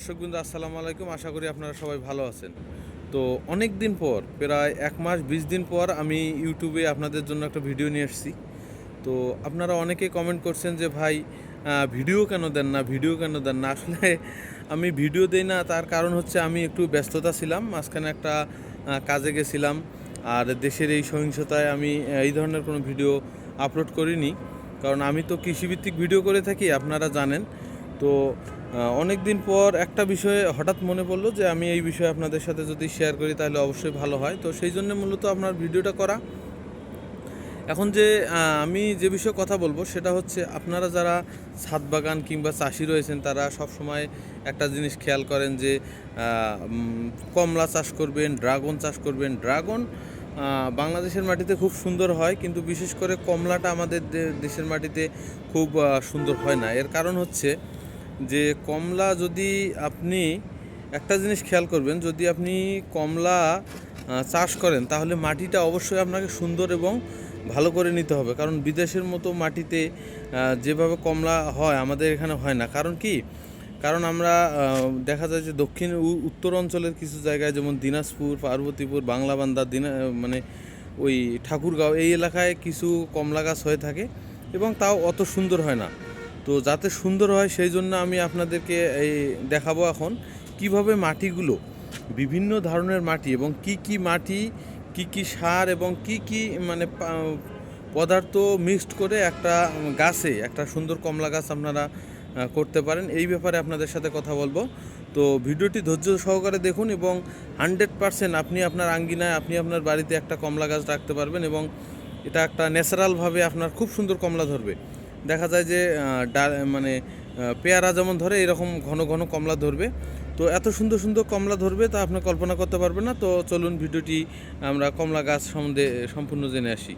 দর্শকবৃন্দ, আসসালামু আলাইকুম। আশা করি আপনারা সবাই ভালো আছেন। তো অনেক দিন পর, প্রায় এক মাস, বিশ দিন পর আমি ইউটিউবে আপনাদের জন্য একটা ভিডিও নিয়ে এসেছি। তো আপনারা অনেকে কমেন্ট করছেন যে, ভাই ভিডিও কেন দেন না? ভিডিও কেন দেন না? আসলে আমি ভিডিও দেই না, তার কারণ হচ্ছে আমি একটু ব্যস্ততা ছিলাম, মাঝখানে একটা কাজে গেছিলাম। আর দেশের এই সহিংসতায় আমি এই ধরনের কোনো ভিডিও আপলোড করিনি। কারণ আমি তো কৃষিভিত্তিক ভিডিও করে থাকি, আপনারা জানেন। তো অনেক দিন পর একটা বিষয়ে হঠাৎ মনে পড়ল যে আমি এই বিষয়ে আপনাদের সাথে যদি শেয়ার করি তাহলে অবশ্যই ভালো হয়। তো সেই জন্য মূলত আপনার ভিডিওটা করা। এখন যে আমি যে বিষয়ে কথা বলব সেটা হচ্ছে আপনারা যারা ছাদ বাগান কিংবা চাষি রয়েছেন, তারা সব সময় একটা জিনিস খেয়াল করেন যে কমলা চাষ করবেন, ড্রাগন চাষ করবেন। ড্রাগন বাংলাদেশের মাটিতে খুব সুন্দর হয়, কিন্তু বিশেষ করে কমলাটা আমাদের দেশের মাটিতে খুব সুন্দর হয় না। এর কারণ হচ্ছে যে কমলা যদি আপনি একটা জিনিস খেয়াল করবেন, যদি আপনি কমলা চাষ করেন, তাহলে মাটিটা অবশ্যই আপনাকে সুন্দর এবং ভালো করে নিতে হবে। কারণ বিদেশের মতো মাটিতে যেভাবে কমলা হয়, আমাদের এখানে হয় না। কারণ কি? কারণ আমরা দেখা যায় যে দক্ষিণ উত্তর অঞ্চলের কিছু জায়গায়, যেমন দিনাজপুর, পার্বতীপুর বাংলাবান্ধা দিনা মানে ওই ঠাকুরগাঁও, এই এলাকায় কিছু কমলা গাছ হয়ে থাকে এবং তাও অত সুন্দর হয় না। তো যাতে সুন্দর হয় সেই জন্য আমি আপনাদেরকে এই দেখাবো এখন কীভাবে মাটিগুলো বিভিন্ন ধরনের মাটি এবং কি কি মাটি, কি কি সার এবং কি কি মানে পদার্থ মিক্সড করে একটা গাছে, একটা সুন্দর কমলা গাছ আপনারা করতে পারেন। এই ব্যাপারে আপনাদের সাথে কথা বলব। তো ভিডিওটি ধৈর্য সহকারে দেখুন এবং হান্ড্রেড পারসেন্ট আপনি আপনার আঙ্গিনায়, আপনি আপনার বাড়িতে একটা কমলা গাছ রাখতে পারবেন এবং এটা একটা ন্যাচারালভাবে আপনার খুব সুন্দর কমলা ধরবে। দেখা যায় যে মানে পেয়ারা যেমন ধরে, এরকম ঘন ঘন কমলা ধরবে। তো এত সুন্দর সুন্দর কমলা ধরবে তা আপনি কল্পনা করতে পারবেন না। তো চলুন ভিডিওটি আমরা কমলা গাছ সম্বন্ধে, সম্পূর্ণ জেনে আসি।